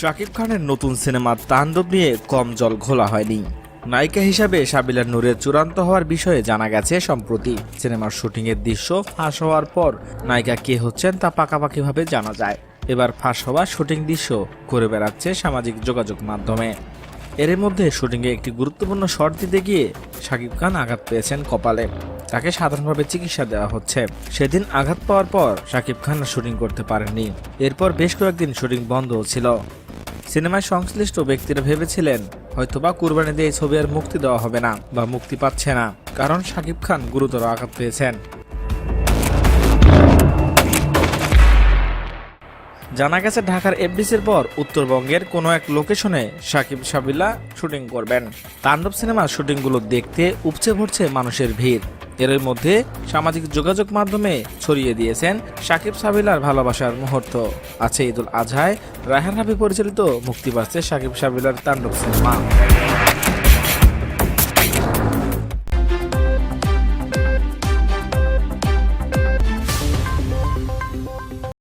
শাকিব খানের নতুন সিনেমা তাণ্ডব নিয়ে কম জল ঘোলা হয়নি। নায়িকা হিসাবে সাবিলা নূরের চূড়ান্ত হওয়ার বিষয়ে জানা গেছে, সম্প্রতি সিনেমার শুটিংয়ের দৃশ্য ফাঁস হওয়ার পর নায়িকা কে হচ্ছেন তা পাকাপাকিভাবে জানা যায়। এবার ফাঁস হওয়া শুটিং দৃশ্য ঘুরে বেড়াচ্ছে সামাজিক যোগাযোগ মাধ্যমে। এর মধ্যে শুটিংয়ে একটি গুরুত্বপূর্ণ শট দিতে গিয়ে শাকিব খান আঘাত পেয়েছেন কপালে। তাকে সাধারণভাবে চিকিৎসা দেওয়া হচ্ছে। সেদিন আঘাত পাওয়ার পর শাকিব খান শুটিং করতে পারেননি। এরপর বেশ কয়েকদিন শুটিং বন্ধ ছিল। সিনেমায় সংশ্লিষ্ট ব্যক্তিরা ভেবেছিলেন হয়তোবা কুরবানি দিয়ে এই ছবি আর মুক্তি দেওয়া হবে না বা মুক্তি পাচ্ছে না, কারণ শাকিব খান গুরুতর আঘাত পেয়েছেন। জানা গেছে ঢাকার এফডিসির পর উত্তরবঙ্গের কোনো এক লোকেশনে সাকিব সাবিলা শুটিং করবেন। তাণ্ডব সিনেমার শুটিংগুলো দেখতে উপচে পড়ছে মানুষের ভিড়। এর মধ্যে সামাজিক যোগাযোগ মাধ্যমে ছড়িয়ে দিয়েছেন সাকিব সাবিলার ভালোবাসার মুহূর্ত। আছে ঈদুল আজহায়, রায়হান হাবি পরিচালিত মুক্তি পাচ্ছে সাকিব সাবিলার তাণ্ডব সিনেমা।